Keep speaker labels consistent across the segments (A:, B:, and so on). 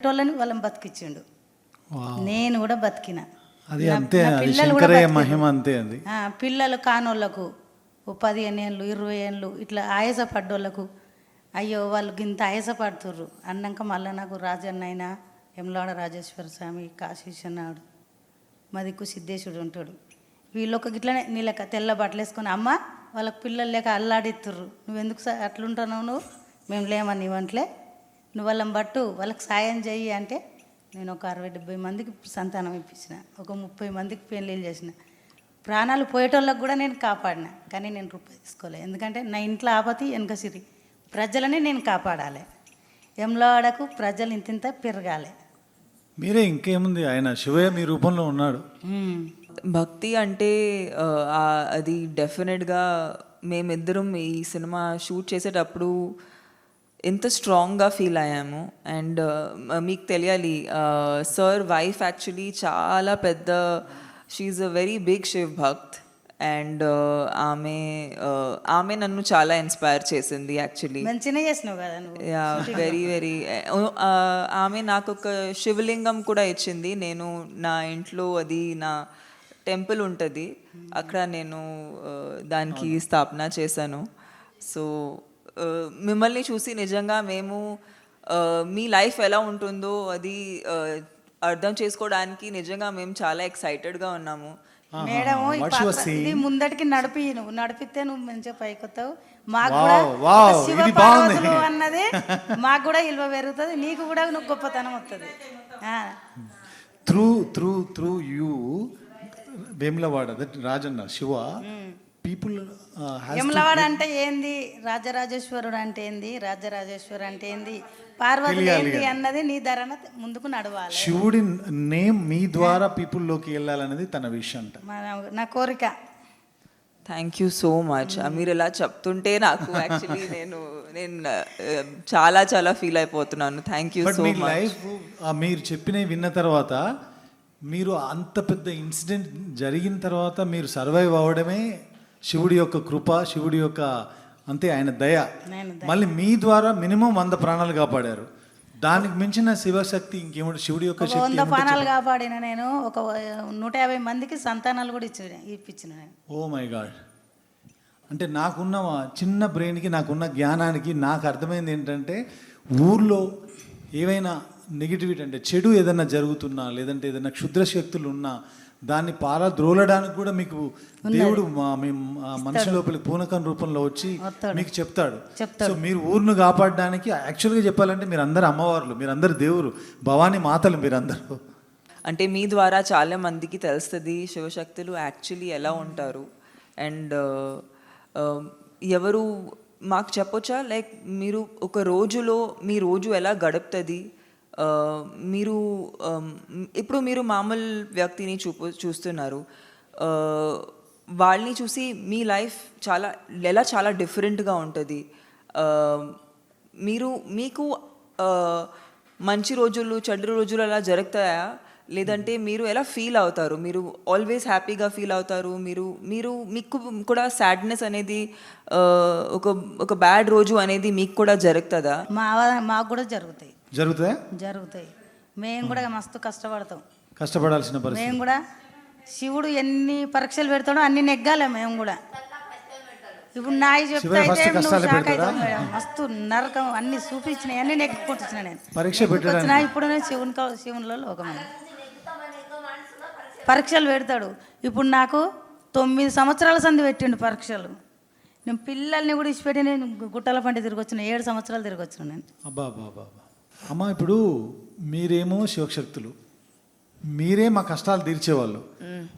A: వాళ్ళని వాళ్ళని బతికిచ్చిండు. నేను కూడా బతికిన.
B: అది అంతే శంకరయ్య. మహిమ అంతే అది.
A: పిల్లలు కానోళ్ళకు ఓ పదిహేను ఏళ్ళు ఇరవై ఏళ్ళు ఇట్లా ఆయాస పడ్డోళ్ళకు అయ్యో వాళ్ళు ఇంత ఆయాస పడుతుర్రు. అన్నాక మళ్ళీ నాకు రాజన్న అయినా ఎమ్లాడ రాజేశ్వర స్వామి కాశీష్ అన్నాడు మా దిక్కు సిద్ధేశుడు ఉంటాడు. వీళ్ళొక గిట్లనే నీళ్ళక తెల్ల బట్టలు వేసుకొని అమ్మ వాళ్ళకి పిల్లలు లేక అల్లాడిత్తుర్రు. నువ్వెందుకు అట్లుంటున్నావు నువ్వు? మేము లేమని ఇవ్వంట్లే నువ్వు వాళ్ళని బట్టు వాళ్ళకి సాయం చెయ్యి అంటే నేను ఒక అరవై డెబ్బై మందికి సంతానం ఇప్పించిన. ఒక ముప్పై మందికి పెళ్ళిళ్ళు చేసిన. ప్రాణాలు పోయేటోళ్ళకి కూడా నేను కాపాడిన కానీ నేను రూపాయి తీసుకోలే. ఎందుకంటే నా ఇంట్లో ఆపతి వెనక సిరి. ప్రజలని నేను కాపాడాలి. ఎంలాడకు ప్రజలు ఇంతింత పెరగాలి.
B: మీరే ఇంకేముంది? ఆయన శివయ్య మీ రూపంలో ఉన్నాడు.
C: భక్తి అంటే అది డెఫినెట్గా మేమిద్దరం ఈ సినిమా షూట్ చేసేటప్పుడు ఎంత స్ట్రాంగ్గా ఫీల్ అయ్యాము. అండ్ మీకు తెలియాలి సార్ వైఫ్ యాక్చువల్లీ చాలా పెద్ద she a very big Shiv bhakt and ఆమె uh, ఆమె నన్ను చాలా ఇన్స్పైర్ చేసింది యాక్చువల్లీ
A: మంచిగానే చేసినావు కదా
C: యా వెరీ వెరీ ఆమె నాకు ఒక శివలింగం కూడా ఇచ్చింది. నేను నా ఇంట్లో అది నా టెంపుల్ ఉంటుంది. అక్కడ నేను ఆ, దానికి స్థాపన చేశాను. సో మిమ్మల్ని చూసి నిజంగా మేము మీ లైఫ్ ఎలా ఉంటుందో అది అర్థం చేసుకోవడానికి నిజంగా మేము చాలా ఎక్సైటెడ్గా ఉన్నాము.
A: మేడం ఈ పాత్ర-. ఇది ముందటికి నడిపి నువ్వు నడిపితే నువ్వు మంచిగా పైకొస్తావు మాకు
B: Wow,
A: కూడా
B: wow,
A: ఒక శివ
B: ఇది బాగుంది.
A: పార్వతులు అన్నది మాకు కూడా ఇల్వ పెరుగుతుంది నీకు కూడా నువ్వు గొప్పతనం వస్తుంది
B: through through through you Vemulawada that Rajanna Shiva people
A: Yemulawada అంటే ఏంది? రాజరాజేశ్వరుడు అంటే ఏంది? రాజరాజేశ్వరు అంటే ఏంది? పార్వతి
B: కదా.
A: అన్నది నీ ధరన ముందుకు నడవాలి.
B: శివుడి నేమ్ మీ ద్వారా పీపుల్లోకి వెళ్ళాలనేది తన విషయం అంట.
A: నా కోరిక.
C: థ్యాంక్ యూ సో మచ్ మీరు ఇలా చెప్తుంటే నాకు యాక్చువల్లీ నేను నేను ఆ, చాలా చాలా ఫీల్ అయిపోతున్నాను. Thank you so much
B: life మీరు చెప్పినవి విన్న తర్వాత మీరు అంత పెద్ద ఇన్సిడెంట్ జరిగిన తర్వాత మీరు సర్వైవ్ అవ్వడమే శివుడి యొక్క కృప శివుడి యొక్క అంతే ఆయన దయ. మళ్ళీ మీ ద్వారా మినిమం వంద ప్రాణాలు కాపాడారు. దానికి మించిన శివశక్తి ఇంకేముంటుంది శివుడి యొక్క
A: వంద పానాలు కాపాడిన నేను ఒక నూట యాభై మందికి సంతానాలు కూడా ఇచ్చి ఇప్పించిన
B: ఓ మై గాడ్. అంటే నాకున్న చిన్న బ్రెయిన్కి నాకున్న జ్ఞానానికి నాకు అర్థమైంది ఏంటంటే ఊర్లో ఏవైనా నెగిటివిటీ అంటే చెడు ఏదైనా జరుగుతున్నా లేదంటే ఏదైనా క్షుద్ర శక్తులు ఉన్నా దాన్ని పారద్రోలడానికి కూడా మీకు దేవుడు మా మేము ఆ మనిషి లోపలికి పూనకం రూపంలో వచ్చి. మీకు చెప్తాడు.
A: చెప్తాడు.
B: సో మీరు ఊరును కాపాడడానికి యాక్చువల్గా చెప్పాలంటే మీరు అందరు అమ్మవార్లు మీరు అందరు దేవురు భవానీ మాతలు మీరు అందరూ
C: అంటే మీ ద్వారా చాలా మందికి తెలుస్తుంది శివశక్తులు యాక్చువల్లీ ఎలా ఉంటారు. అండ్ ఎవరు మాకు చెప్పొచ్చా? లైక్ మీరు ఒక రోజులో మీ రోజు ఎలా గడుపుతుంది? మీరు ఇప్పుడు మీరు మామూలు వ్యక్తిని చూపు చూస్తున్నారు. వాళ్ళని చూసి మీ లైఫ్ చాలా ఎలా చాలా డిఫరెంట్గా ఉంటుంది. మీరు మీకు మంచి రోజులు చెడు రోజులు అలా జరుగుతాయా? లేదంటే మీరు ఎలా ఫీల్ అవుతారు? మీరు ఆల్వేస్ హ్యాపీగా ఫీల్ అవుతారు? మీరు మీరు మీకు కూడా సాడ్నెస్ అనేది ఒక ఒక బ్యాడ్ రోజు అనేది మీకు కూడా జరుగుతుందా?
A: మా మాకు కూడా జరుగుతాయి.
B: జరుగుతుందా
A: జరుగుతాయి. మేము కూడా మస్తు కష్టపడతాం.
B: కష్టపడాల్సిన పరిస్థితి.
A: మేము కూడా శివుడు ఎన్ని పరీక్షలు పెడతాడో అన్ని నెగ్గాలి మేము కూడా. ఇప్పుడు నాయి చెప్తే మస్తు నరకం అన్ని చూపించినాయి అన్ని నెగ్గుకుంటున్నా నేను.
B: పరీక్ష పెట్టడానికి
A: ఇప్పుడు శివుని శివునిలో లోకమైన పరీక్షలు పెడతాడు. ఇప్పుడు నాకు తొమ్మిది సంవత్సరాల సంది పెట్టిండు పరీక్షలు. నేను పిల్లల్ని కూడా ఇచ్చిపెట్టి నేను గుట్టల పంట తిరిగి వచ్చిన ఏడు సంవత్సరాలు తిరిగి వచ్చిన నేను.
B: అమ్మ ఇప్పుడు మీరేమో శివశక్తులు. మీరే మా కష్టాలు తీర్చేవాళ్ళు.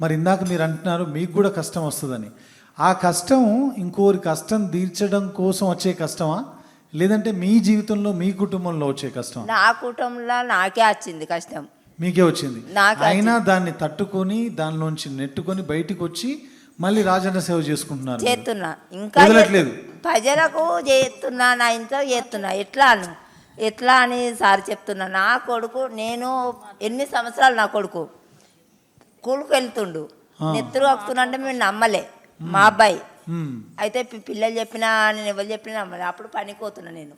B: మరి ఇందాక మీరు అంటున్నారు మీకు కూడా కష్టం వస్తుందని. ఆ కష్టం ఇంకోరి కష్టం తీర్చడం కోసం వచ్చే కష్టమా? లేదంటే మీ జీవితంలో మీ కుటుంబంలో వచ్చే కష్టం
D: నా కుటుంబంలో నాకే వచ్చింది కష్టం.
B: మీకే వచ్చింది. అయినా దాన్ని తట్టుకొని దానిలోంచి నెట్టుకొని బయటికి వచ్చి మళ్ళీ రాజన్న సేవ చేసుకుంటున్నారు.
D: చేస్తున్నా. ఇంకా
B: వదలట్లేదు.
D: ప్రజలకు చేస్తున్నా నా ఇంట్లో చేస్తున్నా. ఎట్లా ఎట్లా అని సార్ చెప్తున్నా. నా కొడుకు నేను ఎన్ని సంవత్సరాలు నా కొడుకు? స్కూల్కి వెళ్తుండు. నెత్తురు వస్తున్నా అంటే మేము నమ్మలే. మా అబ్బాయి. అయితే పిల్లలు చెప్పినా నేను ఎవరు చెప్పినా నమ్మలే. అప్పుడు పనికి పోతున్నా నేను.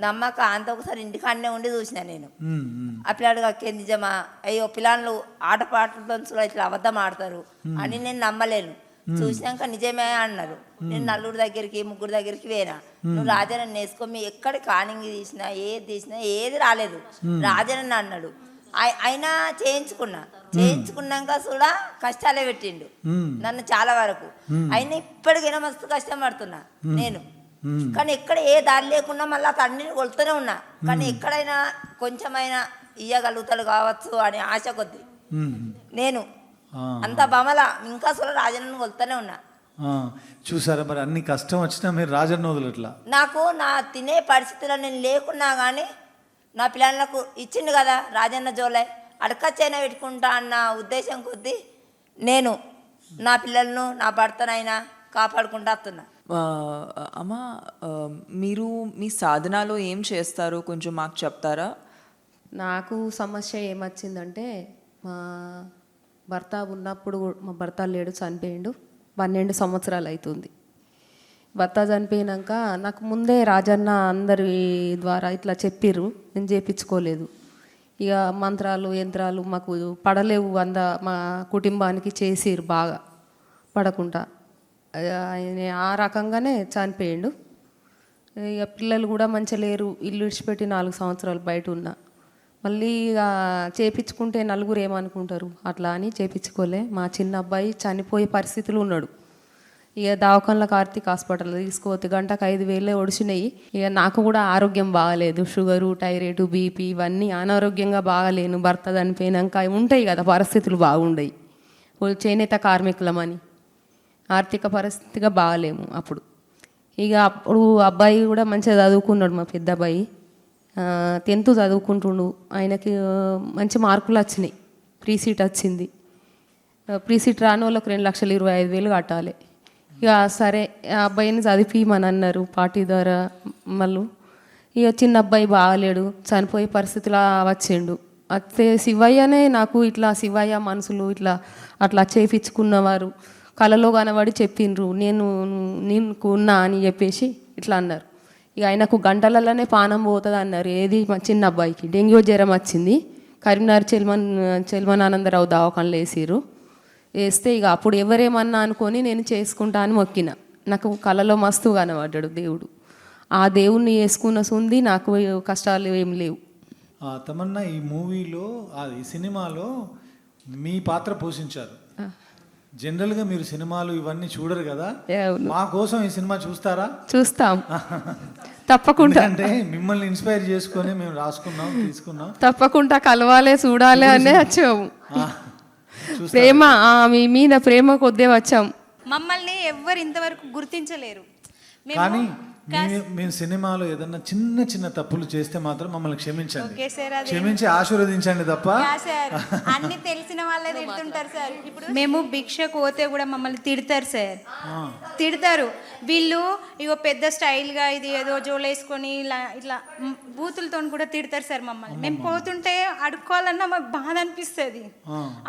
D: నమ్మక అంత ఒకసారి ఇంటికాడనే ఉండి చూసిన నేను. ఆ పిల్లాడు అక్కే నిజమా? అయ్యో పిల్లలు ఆటపాటలతో ఇట్లా అబద్ధం ఆడతారు. అని నేను నమ్మలేను. చూసినాక నిజమే అన్నారు. నేను నలుగురు దగ్గరికి ముగ్గురు దగ్గరికి పోయినా. నువ్వు రాజానని వేసుకో మీ ఎక్కడ కానింగ్ తీసినా ఏది తీసినా ఏది రాలేదు. రాజానని అన్నాడు. అయినా చేయించుకున్నా. చేయించుకున్నాక కూడా కష్టాలే పెట్టిండు. నన్ను చాలా వరకు. అయినా ఇప్పటికైనా మస్తు కష్టం పడుతున్నా. నేను. కానీ ఎక్కడ ఏ దారి లేకుండా మళ్ళీ తండ్రిని కొడుతూనే ఉన్నా. కానీ ఎక్కడైనా కొంచెమైనా ఇయ్యగలుగుతాడు కావచ్చు అనే ఆశ కొద్ది. నేను. అంత బమల. ఇంకా అసలు రాజన్నను కొలుతూనే ఉన్నా.
B: చూసారా మరి అన్ని కష్టం వచ్చినా మీరు రాజన్న వదలట్లా?
D: నాకు నా తినే పరిస్థితిలో నేను లేకున్నా కానీ నా పిల్లలకు ఇచ్చిండు కదా రాజన్న జోలే. అడకచ్చైనా పెట్టుకుంటా అన్న ఉద్దేశం కొద్దీ నేను నా పిల్లలను నా భర్తనైనా కాపాడుకుంటా వస్తున్నా.
C: అమ్మ మీరు మీ సాధనాలో ఏం చేస్తారో కొంచెం మాకు చెప్తారా?
E: నాకు సమస్య ఏమొచ్చిందంటే మా భర్త ఉన్నప్పుడు మా భర్త లేడు చనిపోయిండు. పన్నెండు సంవత్సరాలు అవుతుంది భర్త చనిపోయినాక నాకు ముందే రాజన్న అందరి ద్వారా ఇట్లా చెప్పిర్రు. నేను చేపించుకోలేదు. ఇక మంత్రాలు యంత్రాలు మాకు పడలేవు. అంద మా కుటుంబానికి చేసిర్రు బాగా పడకుండా. ఆయన ఆ రకంగానే చనిపోయిండు. ఇక పిల్లలు కూడా మంచిగా లేరు. ఇల్లు విడిచిపెట్టి నాలుగు సంవత్సరాలు బయట ఉన్నా. మళ్ళీ ఇక చేపించుకుంటే నలుగురు ఏమనుకుంటారు? అట్లా అని చేపించుకోలే. మా చిన్న అబ్బాయి చనిపోయే పరిస్థితులు ఉన్నాడు. ఇక దవాఖానలో కార్తీక్ హాస్పిటల్ తీసుకోవద్దు. గంటకు ఐదు వేలే ఒడిచినాయి ఇక నాకు కూడా ఆరోగ్యం బాగాలేదు. షుగరు టైరాయిడ్ బీపీ ఇవన్నీ అనారోగ్యంగా బాగాలేను. భర్త చనిపోయినాక ఉంటాయి కదా పరిస్థితులు బాగుండయి. చేనేత కార్మికులమని. ఆర్థిక పరిస్థితిగా బాగాలేము అప్పుడు. ఇక అప్పుడు అబ్బాయి కూడా మంచిగా చదువుకున్నాడు మా పెద్ద అబ్బాయి. టెన్త్ చదువుకుంటుండు. ఆయనకి మంచి మార్కులు వచ్చినాయి. ప్రీ సీట్ వచ్చింది. ప్రీ సీట్ రాని వాళ్ళకి రెండు లక్షల ఇరవై ఐదు వేలు కట్టాలి. ఇక సరే ఆ అబ్బాయిని చదివిమని అన్నారు పార్టీ ద్వారా మళ్ళు. ఇక చిన్న అబ్బాయి బాగాలేడు చనిపోయే పరిస్థితిలో వచ్చిండు. అయితే శివయ్యనే నాకు ఇట్లా శివయ్య మనుషులు ఇట్లా అట్లా చేపించుకున్నవారు. కలలో కనబడి చెప్పిండ్రు నేను నీకు ఉన్నా అని చెప్పేసి ఇట్లా అన్నారు. ఇక ఆయనకు గంటలలోనే పానం పోతుంది అన్నారు. ఏది మా చిన్న అబ్బాయికి? డెంగ్యూ జ్వరం వచ్చింది. కరీంనగర్ చెల్మన్ చెల్మన్ ఆనందరావు దవాఖానలో వేసిర్రు. వేస్తే ఇక అప్పుడు ఎవరేమన్నా అనుకొని నేను చేసుకుంటా అని మొక్కిన. నాకు కళలో మస్తు కనబడ్డాడు దేవుడు. ఆ దేవుణ్ణి వేసుకున్న సుంది నాకు కష్టాలు ఏం లేవు.
B: తమన్నా ఈ మూవీలో ఈ సినిమాలో మీ పాత్ర పోషించారు. జనరల్గా మీరు సినిమాలు ఇవన్నీ చూడరు కదా. మా కోసం ఈ సినిమా చూస్తారా?
E: చూస్తాం. తప్పకుండా.
B: ఎందుకంటే మిమ్మల్ని ఇన్స్పైర్ చేసుకొని మేము రాసుకున్నాం తీసుకున్నాం.
E: తప్పకుండా కలవాలి చూడాలి అనే వచ్చాము. ప్రేమ ఆ, మీ మీద ప్రేమ కొద్దే వచ్చాం.
F: మమ్మల్ని ఎవ్వరు ఇంతవరకు గుర్తించలేరు. మేము
B: కానీ మేము సినిమాలో ఏదన్నా చిన్న చిన్న తప్పులు చేస్తే మాత్రం మమ్మల్ని క్షమించండి. క్షమించి ఆశీర్వదించండి తప్ప.
F: అన్ని తెలిసిన వాళ్ళే తిడుతుంటారు సార్ ఇప్పుడు మేము భిక్షకు పోతే కూడా మమ్మల్ని తిడతారు సార్ తిడతారు. వీళ్ళు ఇగో పెద్ద స్టైల్గా ఇది ఏదో జోలేసుకొని ఇలా ఇట్లా బూతులతో కూడా తిడతారు సార్ మమ్మల్ని. మేము పోతుంటే అడుక్కోవాలన్నా మాకు బాధ అనిపిస్తుంది.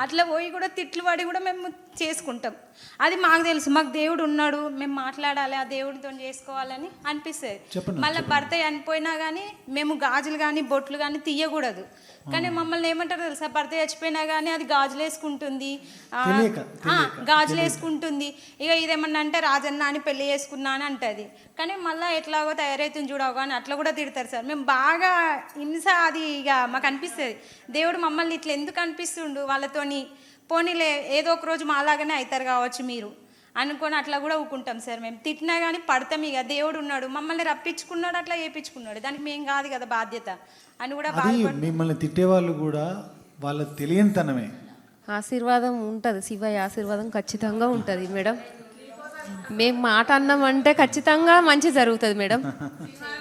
F: అట్లా పోయి కూడా తిట్లు పడి కూడా మేము చేసుకుంటాం. అది మాకు తెలుసు. మాకు దేవుడు ఉన్నాడు. మేము మాట్లాడాలి. ఆ దేవుడితో చేసుకోవాలని అనిపిస్తుంది. మళ్ళీ భర్త చనిపోయినా కానీ మేము గాజులు కానీ బొట్లు కానీ తీయకూడదు. కానీ మమ్మల్ని ఏమంటారు తెలుసా? భర్త చచ్చిపోయినా కానీ అది గాజులు వేసుకుంటుంది. గాజులు వేసుకుంటుంది. ఇక ఇదేమన్నా అంటే రాజన్న అని పెళ్ళి చేసుకున్నా అని అంటది. కానీ మళ్ళీ ఎట్లాగో తయారవుతుంది చూడవు కానీ అట్లా కూడా తిడతారు సార్. మేము బాగా హింస అది ఇక మాకు అనిపిస్తుంది. దేవుడు మమ్మల్ని ఇట్లా ఎందుకు అనిపిస్తుండు? వాళ్ళతోని పోనీలే ఏదో ఒక రోజు మాలాగానే అవుతారు కావచ్చు మీరు. అనుకొని అట్లా కూడా ఊకుంటాం సార్ మేము. తిట్టినా కానీ పడతాం ఇక. దేవుడు ఉన్నాడు. మమ్మల్ని రప్పించుకున్నాడు అట్లా చేపించుకున్నాడు. దానికి మేము కాదు కదా బాధ్యత. అని కూడా
B: మిమ్మల్ని తిట్టేవాళ్ళు కూడా వాళ్ళ తెలియనితనమే.
E: ఆశీర్వాదం ఉంటుంది. శివయ్య ఆశీర్వాదం ఖచ్చితంగా ఉంటుంది మేడం. మేము మాట అన్నామంటే ఖచ్చితంగా మంచి జరుగుతుంది మేడం.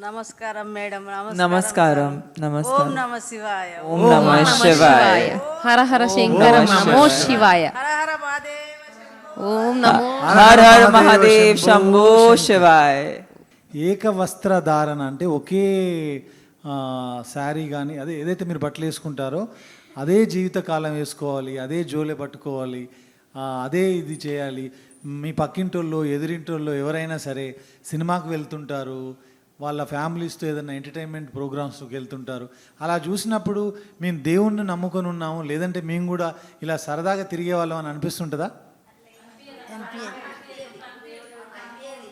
G: నమస్కారం మేడం.
C: నమస్కారం
G: ఓం
C: నమస్కారం.
G: నమ శివాయ.
C: ఓం నమ శివాయ.
E: హర హర శంకర నమో శివాయ.
G: హర హర మహాదేవ
E: ఓం నమో
C: హర హర మహాదేవ్ శంభో. శివాయ.
B: ఏక వస్త్ర ధారణ అంటే ఒకే ఆ, శారీ కానీ అదే ఏదైతే మీరు బట్టలు వేసుకుంటారో అదే జీవితకాలం వేసుకోవాలి అదే జోలె పట్టుకోవాలి ఆ, అదే ఇది చేయాలి. మీ పక్కింటోళ్ళు ఎదురింటోళ్ళు ఎవరైనా సరే సినిమాకు వెళ్తుంటారు వాళ్ళ ఫ్యామిలీస్తో ఏదైనా ఎంటర్టైన్మెంట్ ప్రోగ్రామ్స్కి వెళ్తుంటారు. అలా చూసినప్పుడు మేము దేవుణ్ణి నమ్ముకొని ఉన్నాము లేదంటే మేము కూడా ఇలా సరదాగా తిరిగే వాళ్ళం అని అనిపిస్తుంటుందా?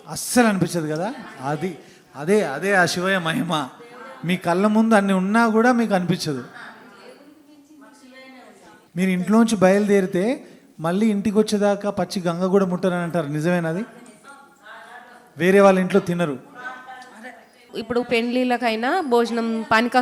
B: అస్సలు అనిపించదు కదా? అది అదే అదే ఆ శివయ్య మహిమ. మీ కళ్ళ ముందు అన్ని ఉన్నా కూడా మీకు అనిపించదు. మీరు ఇంట్లోంచి బయలుదేరితే మళ్ళీ ఇంటికి వచ్చేదాకా పచ్చి గంగ కూడా ముట్టరని అంటారు. నిజమేనది వేరే వాళ్ళ ఇంట్లో తినరు.
E: ఇప్పుడు పెండ్లీలకైనా భోజనం పానిక